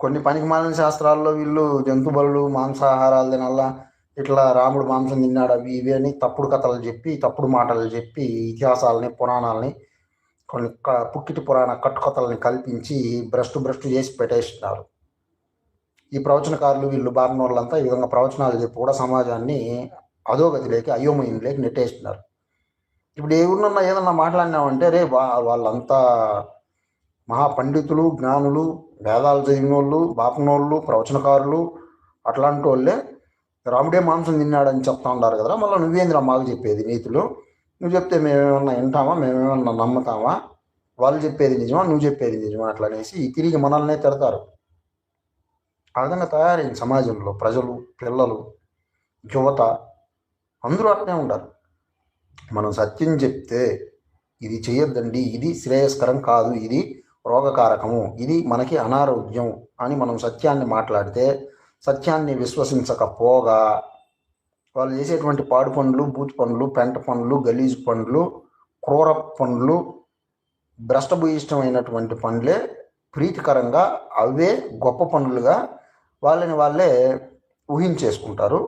కొన్ని పనికి మాలిన శాస్త్రాల్లో వీళ్ళు జంతు బలులు మాంసాహారాలు తినల్లా ఇట్లా రాముడు మాంసం తిన్నాడు అవి ఇవి అని తప్పుడు కథలు చెప్పి తప్పుడు మాటలు చెప్పి ఇతిహాసాలని పురాణాలని కొన్ని క- పుక్కిటి పురాణ కట్టుకథల్ని కల్పించి భ్రష్టు భ్రష్టు చేసి పెట్టేస్తున్నారు ఈ ప్రవచనకారులు వీళ్ళు బారిన వాళ్ళంతా ఈ విధంగా ప్రవచనాలు చెప్పి కూడా సమాజాన్ని అధోగతిలోకి అయోమయంలోకి నెట్టేస్తున్నారు ఇప్పుడు ఎవరినన్నా ఏదన్నా మాట్లాడినామంటే రే వా వాళ్ళంతా మహాపండితులు జ్ఞానులు వేదాలు చదివిన వాళ్ళు బాపనోళ్ళు ప్రవచనకారులు అట్లాంటి వాళ్ళే రాముడే మాంసం తిన్నాడని చెప్తా ఉన్నారు కదరా. మళ్ళీ నువ్వేంద్రా మాకు చెప్పేది నీతులు? నువ్వు చెప్తే మేమేమన్నా వింటామా? మేమేమన్నా నమ్ముతామా? వాళ్ళు చెప్పేది నిజమా? నువ్వు చెప్పేది నిజమా? అట్లా అనేసి తిరిగి మనల్నే తిడతారు. ఆ విధంగా తయారైంది సమాజంలో ప్రజలు పిల్లలు యువత అందరూ అట్నే ఉంటారు మనం సత్యం చెప్తే ఇది చేయొద్దండి ఇది శ్రేయస్కరం కాదు ఇది రోగకారకము. ఇది మనకి అనారోగ్యం అని మనం సత్యాన్ని మాట్లాడితే సత్యాన్ని విశ్వసించకపోగా వాళ్ళు చేసేటువంటి పాడు పనులు బూత్ పనులు పెంట పనులు గలీజ్ పనులు క్రూర పనులు భ్రష్టభూయిష్టమైనటువంటి పనులే ప్రీతికరంగా అవే గొప్ప పనులుగా వాళ్ళని వాళ్ళే ఊహించేసుకుంటారు.